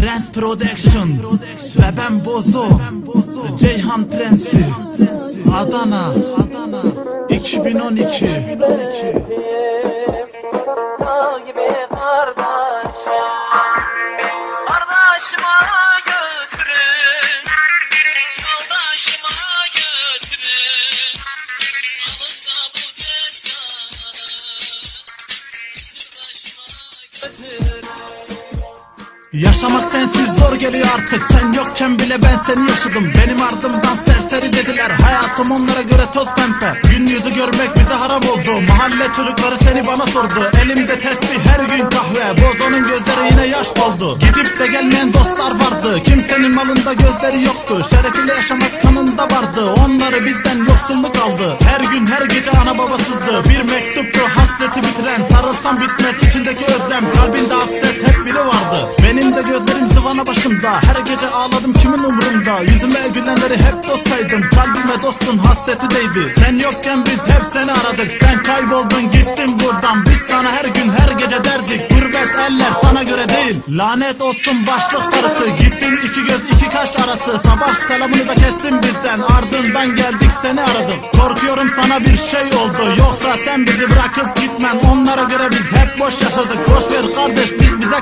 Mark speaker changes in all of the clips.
Speaker 1: Prens Production Ve ben Bozo Ceyhan Prensi Adana 2012
Speaker 2: Dağ gibi kardeşim Kardeşime götürün
Speaker 1: Yaşamak sensiz zor geliyor artık. Sen yokken bile ben seni yaşadım. Benim ardımdan serseri dediler. Hayatım onlara göre toz pembe. Gün yüzü görmek bize haram oldu. Mahalle çocukları seni bana sordu. Elimde tesbih her gün kahve. Bozo'nun gözleri yine yaş doldu. Gidip de gelmeyen dostlar vardı. Kimsenin malında gözleri yoktu. Şerefiyle yaşamak kanında vardı. Onları bizden yoksulluk aldı. Her gün her gece ana babasızdı. Bir mektuptu hasreti bitiren Sarılsam bitmez vardı Benim de gözlerim zıvana başımda. Her gece ağladım kimin umurumda Yüzüme gülenleri hep dost saydım Kalbime dostun hasreti değdi. Sen yokken biz hep seni aradık. Sen kayboldun gittin buradan. Biz sana her gün her gece derdik. Gurbet eller sana göre değil. Lanet olsun başlık parası. Gittin iki göz iki kaş arası. Sabah selamını da kestin bizden. Ardından geldik seni aradım Korkuyorum sana bir şey oldu. Yoksa sen bizi bırakıp gitmen Onlara göre biz hep boş yaşadık. Boş ver kardeş biz bize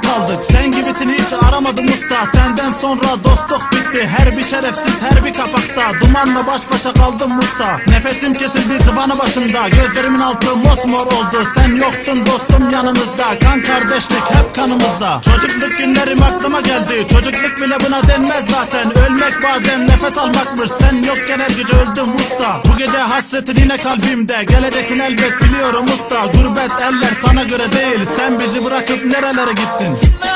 Speaker 1: sonra dostluk bitti. Her bir şerefsiz her bir kapakta. Dumanla baş başa kaldım usta Nefesim kesildi zıvana başımda. Gözlerimin altı mosmor oldu. Sen yoktun dostum yanımızda. Kan kardeşlik hep kanımızda. Çocukluk günlerim aklıma geldi. Çocukluk bile buna denmez zaten. Ölmek bazen nefes almakmış. Sen yokken her gece öldüm usta. Bu gece hasretin yine kalbimde. Geleceksin elbet biliyorum usta. Gurbet eller sana göre değil. Sen bizi bırakıp nerelere gittin?
Speaker 2: Gitme